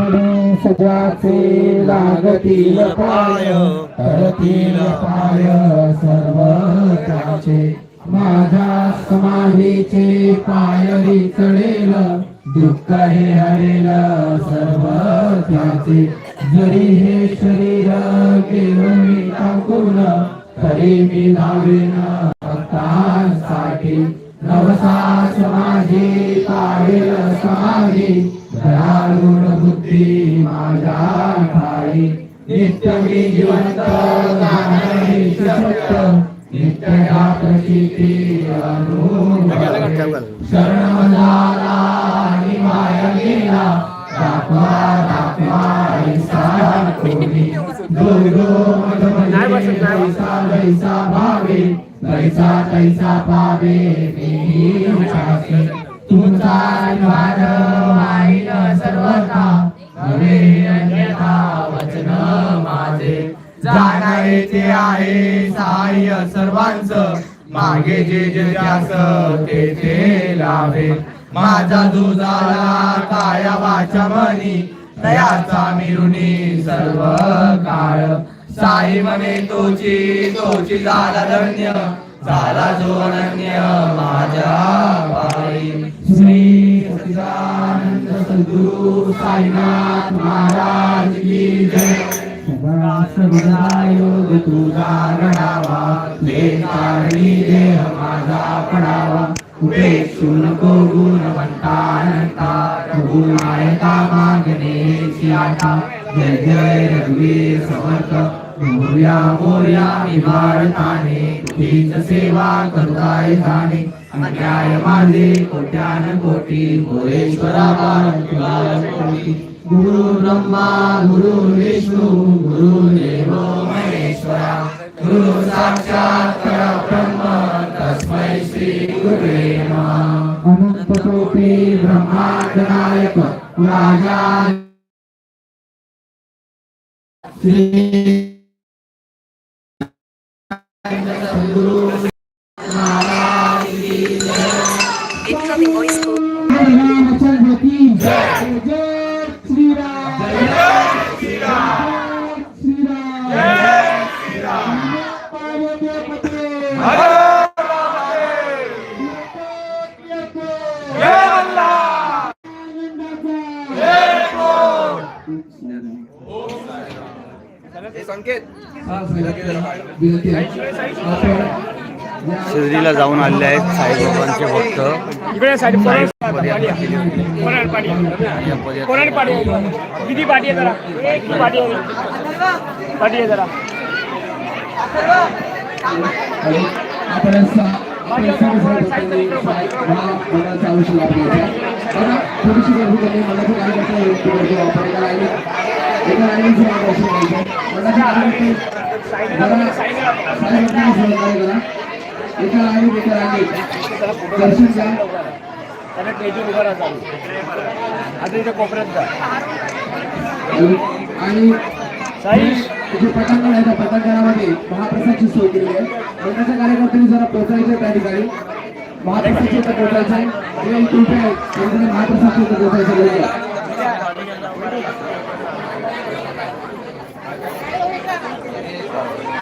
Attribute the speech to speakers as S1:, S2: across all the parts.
S1: शिरणे सजाचे लागतील पाय करतील पाय सर्व त्याचे माझ्या समाधीचे पायरी चढेल दुःख हे हरेल सर्व त्याचे जरी हे शरीर घेऊन मी टाकून तरी मी धावेन माझा माझ्या ठाई नित्य मी जिवंत सत्य नित्य या प्रचिती शरण झाला आणि माया गेला दाखवा दाखवा ऐसा कोणी. ऐसा भावे तैसा पावे तुमचा निवार माहील सर्वता नवे अन्यथा वचन माझे
S2: जाणारे ते आहे सहाय्य सर्वांच. मागे जे जे त्यास ते ते लाभे. माझा जो झाला काया वाचा मनी दयाचा मिरुनी सर्व काळ. साई म्हणे तोची तोची झाला धन्य. झाला जो अनन्य माझ्या बाई
S1: श्री सचिदानंद सद्गुरु साईनाथ महाराज की जय. सदा योग तुझा रडावा कारणी देह माझा पडावा. कुठे नको गुण म्हणता मायता मागणे आता जय जय रघुवीर समर्थ. मोर्या मोर्या निवारताने. तीच सेवा करताय जाणे. अन्याय माझे कोट्यान कोटी मोरेश्वरा पारण कोटी। गुरु ब्रह्मा गुरु विष्णू गुरु देव महेश्वरा। गुरु साक्षात परब्रह्म तस्मै श्री गुरुवे नमः। अनंत कोटी ब्रह्मांड नायक राजा। श्री
S3: शिर्डीला जाऊन आलेले आहेत साईबाबांचे भक्त
S4: इकडे साईड कोणाड पाडी कोणाड पाडी आहे किती आहे जरा आहे आहे जरा
S1: आपण सा- आपण सर्व सर्व हा मनाचा अवश्य लाभ घ्यायचा बघा थोडीशी गर्दी कमी मनाची काय करता येईल ती गर्दी आपण एका लाईनीत एका लाईनीत सुरुवात अशी घ्यायची मनाची काय करते जरा साईबाबांनी सुरुवात काय करा एका लाईनीत एका लाईनीत दर्शन घ्या.
S4: त्याला तेजू उभा राहा आता इथे कोपऱ्यात जा.
S1: आणि जे पटांगण आहे त्या पटांगणामध्ये महाप्रसादची सोय केलेली आहे. मंडळाच्या कार्यकर्त्यांनी जरा पोहोचायचं आहे त्या ठिकाणी. महाप्रसादची इथं पोहोचायचं आहे. इथे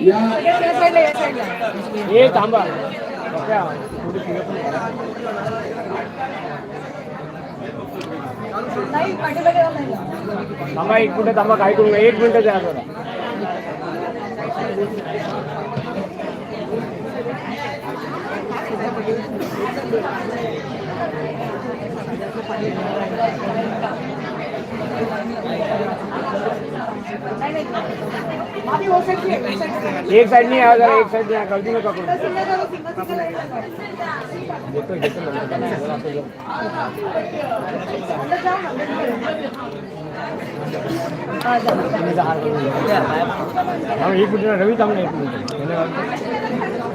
S4: या थांबा. थांबा एक मिनिट थांबा काय करू? एक मिनिट द्या जरा. एक साइड नहीं आया जरा एक साइड नहीं गलती में पकड़ो घेतो एक मिनिट रवी थांबला एक मिनिट.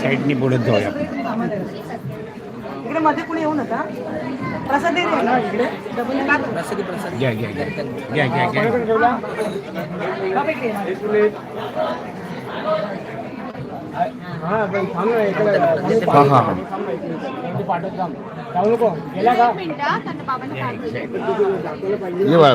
S4: साईडनी बोलत जाऊया.
S5: इकडे मध्ये कुणी येऊ नका. प्रसाद दे रे.
S4: घ्या घ्या घ्या. घ्या घ्या
S5: इकडे.
S4: हा इकडे.
S3: हा, हा, हा.
S4: इकडे.
S3: ये बाळा.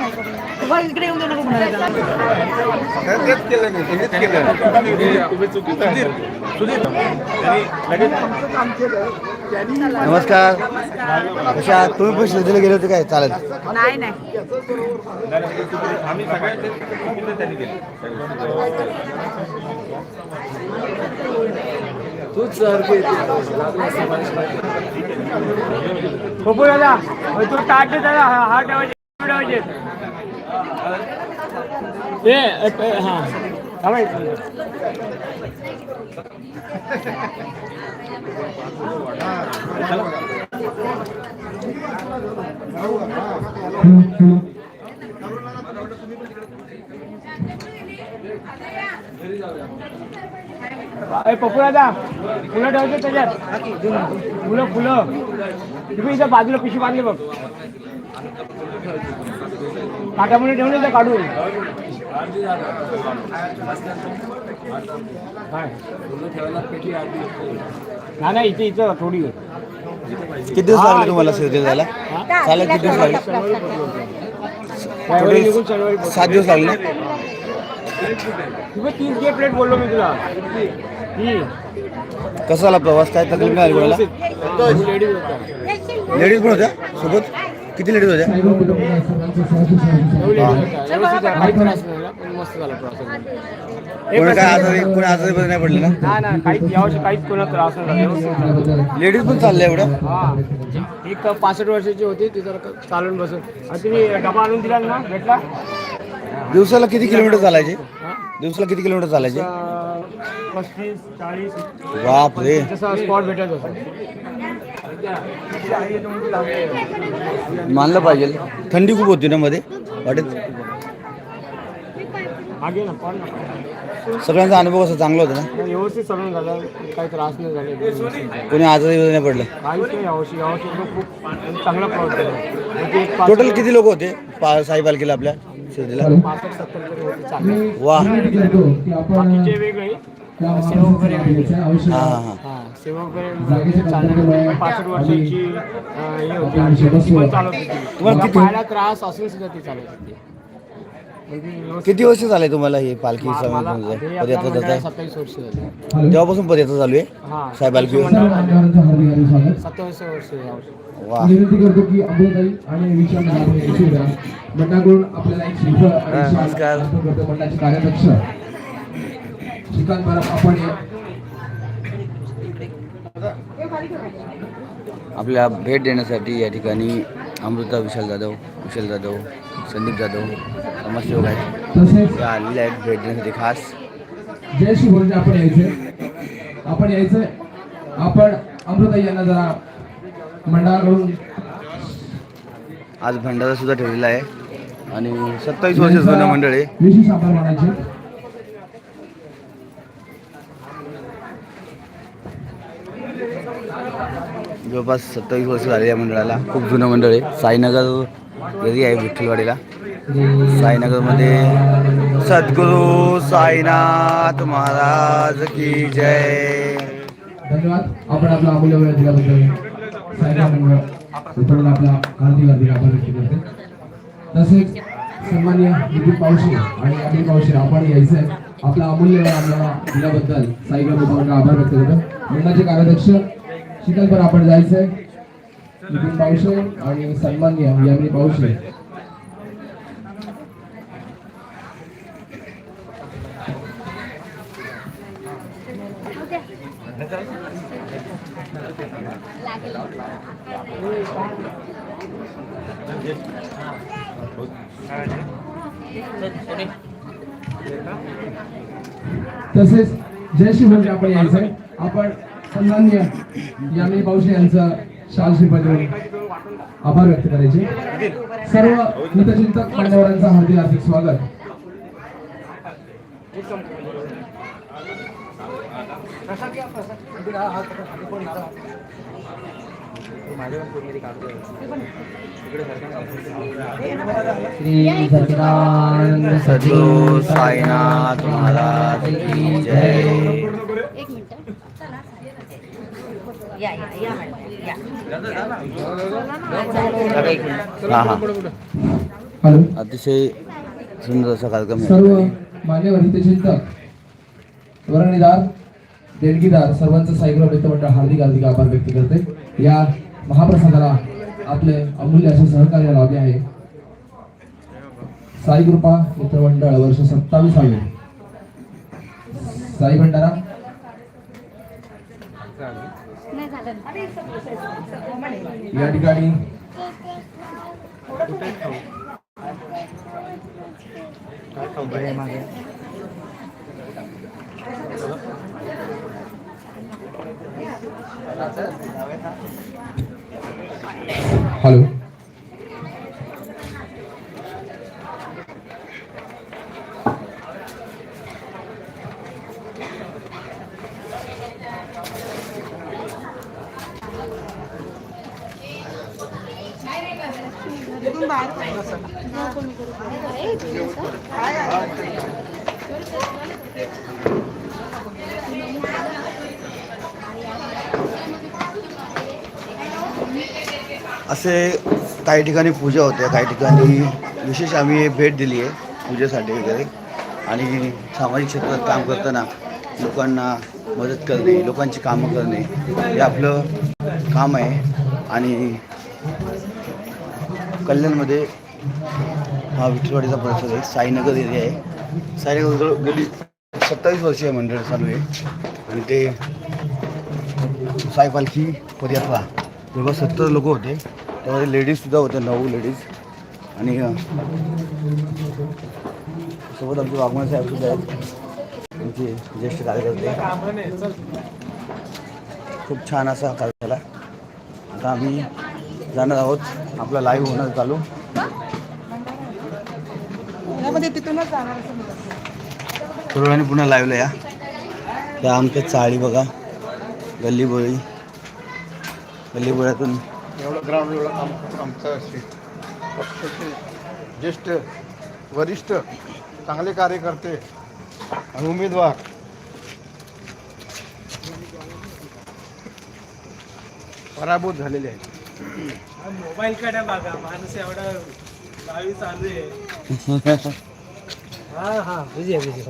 S5: इकडे येऊन देऊ नको म्हणायचं.
S3: नमस्कार. आहात? तुम्ही पण श्रद्धेला गेले होते काय? चालेल.
S5: नाही नाही.
S4: बघू दादा तू दे दादा हा हा ठेवायचे ठेवायचे. ए एक- ए, हा. थांबा ए पप्पू दादा फुलं ठेवायचे त्याच्यात. फुलं फुलं. तुम्ही इथं बाजूला पिशवी बांधली बघ. काटामुळे ठेवून काढून. नाही नाही इथे इथं थोडी
S3: किती दिवस लागले तुम्हाला श्रद्धेला जायला चालेल किती दिवस लागले. सात दिवस लागले.
S4: तुम्ही तीस घे प्लेट बोललो मी तुला.
S3: कसा झाला प्रवास? काय तकलीफ नाही आली.
S4: लेडीज.
S3: लेडीज पण होत्या? सोबत? किती लेडीज होत्या? कोणी काय आजारी कोणी आजारी पण नाही पडले ना?
S4: नाही नाही काहीच कोणा त्रास नाही झाला.
S3: लेडीज पण चालल्या एवढं?
S4: हा. एक पासष्ट वर्षाची होती ती जरा चालून बसून. आणि तुम्ही डबा आणून दिला ना भेटला?
S3: दिवसाला किती किलोमीटर चालायचे? दिवसाला किती किलोमीटर चालायचे?
S4: पस्तीस चाळीस.
S3: बाप रे
S4: जसा स्पॉट भेटत होता.
S3: मानलं पाहिजे. थंडी खूप होती ना मध्ये?
S4: ना
S3: सगळ्यांचा अनुभव कसा? चांगला होता ना?
S4: व्यवस्थित सगळं झालं. काही त्रास नाही झाले.
S3: कोणी आजारी वगैरे नाही पडलं?
S4: काहीच नाही यावर्षी यावर्षी एकदम खूप चांगला प्रवास झाला म्हणजे
S3: टोटल किती लोक होते? पा साई पालखीला आपल्या शिर्डीला? वा.
S4: वेगळे
S3: हा. हा हा.
S4: हा. सेवा वगैरे
S6: जागेचे
S4: चालले
S6: कंत्राटदार
S4: पासष्ट वर्षाची अं, हे होती.
S6: आपण सोबत
S4: ती पण
S6: सोबत.
S4: चालत होती.
S3: तुम्हाला
S4: मला
S3: किती-
S4: पायाला त्रास असून सुद्धा ती चालत होती. म्हणजे व्यवस्थित-
S3: किती वर्ष झाले तुम्हाला ही पालखी
S4: मा- मला
S3: समजून
S4: हे आपल्या
S3: पदयात्रा जात
S4: मंडळाला
S3: आहे
S4: सत्तावीस वर्ष झाली.
S6: हॅलो.
S3: तेव्हापासून पदयात्रा चालू आहे?
S4: हा.
S3: साई पालखी
S6: सर्व
S3: आपल्या भेट देण्यासाठी या ठिकाणी अमृता विशाल जाधव विशाल जाधव संदीप जाधव समाजसेवक आहेत. त्या आलेल्या आहेत भेट देण्यासाठी खास.
S6: जय बोलते आपण यायचंय. आपण यायचंय. आपण अमृताई यांना जरा मंडळाकडून
S3: आज भंडारा सुद्धा ठेवलेला आहे. आणि सत्तावीस वर्ष जुनं मंडळ आहे.
S6: विशेष आभार मानायचे.
S3: जवळपास सत्तावीस वर्ष झाले या मंडळाला. खूप जुनं मंडळ आहे. साईनगर घरी आहे विठ्ठलवाडीला. साईनगरमध्ये सद्गुरू साईनाथ महाराज की जय.
S6: धन्यवाद. आपण आपला अमूल्य वेळ दिल्याबद्दल सायकल आपला हार्दिक हार्दिक आभार व्यक्त करते. तसेच सन्मान्य नितीन पावशी आणि अनिल पावशी आपण यायचं आहे. आपला अमूल्य वेळ आम्हाला दिल्याबद्दल सायकल विभागाचा आभार व्यक्त करतो. मंडळाचे कार्याध्यक्ष शीतल पण आपण जायचंय. नितीन पावशे आणि सन्मान्य यामिनी पावशे. तसेच जयश्री म्हणजे आपण यायचंय. आपण सन्मान्य यामिनी पावशी यांचा शाल श्रीपद आभार व्यक्त करायचे. सर्व हितचिंतक मान्यवरांचं हार्दिक हार्दिक स्वागत.
S1: श्री सच्चिदानंद
S3: सदू साईनाथ महाराज की जय
S5: एक मिनिट चला या या या. मॅडम या.
S3: हा हा.
S6: हॅलो.
S3: अतिशय सुंदर असा कार्यक्रम
S6: सर्व मान्यवर हितचिंतक वर्णीदार देणगीदार सर्वांचं सायकल मित्रमंडळ हार्दिक हार्दिक आभार व्यक्त करते. या महाप्रसादाला आपले अमूल्य असे सहकार्य लाभले आहे. साई कृपा मित्रमंडळ वर्ष सत्तावीसावे साई भंडारा
S5: नाही झालं
S6: या ठिकाणी हॅलो
S3: असे काही ठिकाणी पूजा होते काही ठिकाणी विशेष आम्ही भेट दिली आहे पूजेसाठी वगैरे. आणि सामाजिक क्षेत्रात काम करताना लोकांना मदत करणे लोकांची कामं करणे हे आपलं काम आहे. आणि कल्याणमध्ये हा विठ्ठलवाडीचा परिसर आहे साईनगर एरिया आहे. साईनगर गेली सत्तावीस वर्षीय मंडळ चालू आहे. आणि ते साई पालखी पदयात्रा जवळपास सत्तर लोक होते. त्यामध्ये लेडीजसुद्धा होत्या नऊ लेडीज. आणि सोबत आमचे वाघमण साहेब सुद्धा आहेत. आमचे ज्येष्ठ कार्यकर्ते. खूप छान असा कार्यक्रम झाला आता आम्ही जाणार आहोत. आपला लाईव्ह होणार चालू. थोड्या वेळाने पुन्हा लाईव्हला या. त्या आमच्या चाळी बघा. गल्ली बोळी
S7: एवढं ग्राउंड एवढं काम आमचं असे पक्षाचे ज्येष्ठ वरिष्ठ चांगले कार्यकर्ते आणि उमेदवार. पराभूत झालेले आहेत.
S4: मोबाईल काढा बघा माणूस एवढा गावी चालू आहे. हा हा बिझी आहे बिझी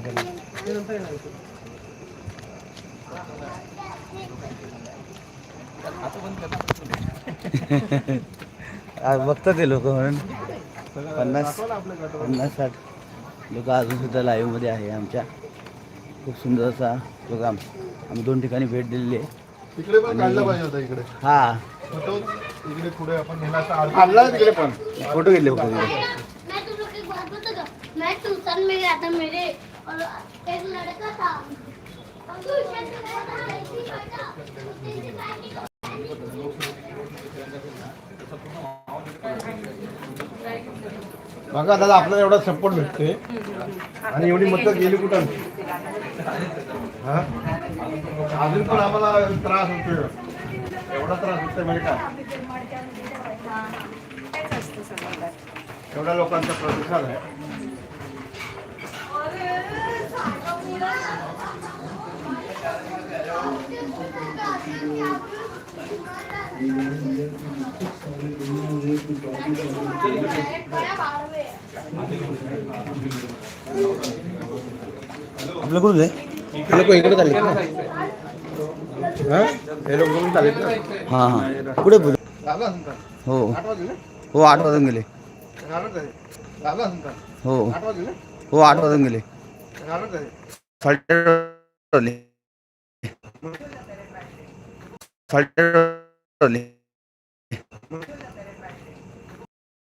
S3: आज बघतात ते लोक म्हणून. पन्नास पन्नास साठ लोक अजून सुद्धा लाईव्हमध्ये आहे आमच्या. खूप सुंदर असा प्रोग्राम. आम्ही दोन ठिकाणी भेट दिलेली आहे.
S7: तिकडे पण काढलं पाहिजे होतं इकडे.
S3: हा.
S7: फोटो इकडे पुढे आपण नेला असता. काढला तिकडे पण.
S3: फोटो घेतले.
S7: बघा दादा आपल्याला एवढा सपोर्ट भेटते आणि एवढी मतं गेली कुठं अजून पण आम्हाला त्रास होतोय. एवढा त्रास होतोय म्हणजे काय? एवढ्या लोकांचा प्रतिसाद आहे.
S3: आपलं कुठे
S7: हे लोक इकडे चालले हा? हे लोक चालले
S3: हां हां. कुठे? हो. हो आठ वाजून गेले? हो. हो आठ वाजून गेले.
S7: का?
S3: साडे वाजले साडे वाजले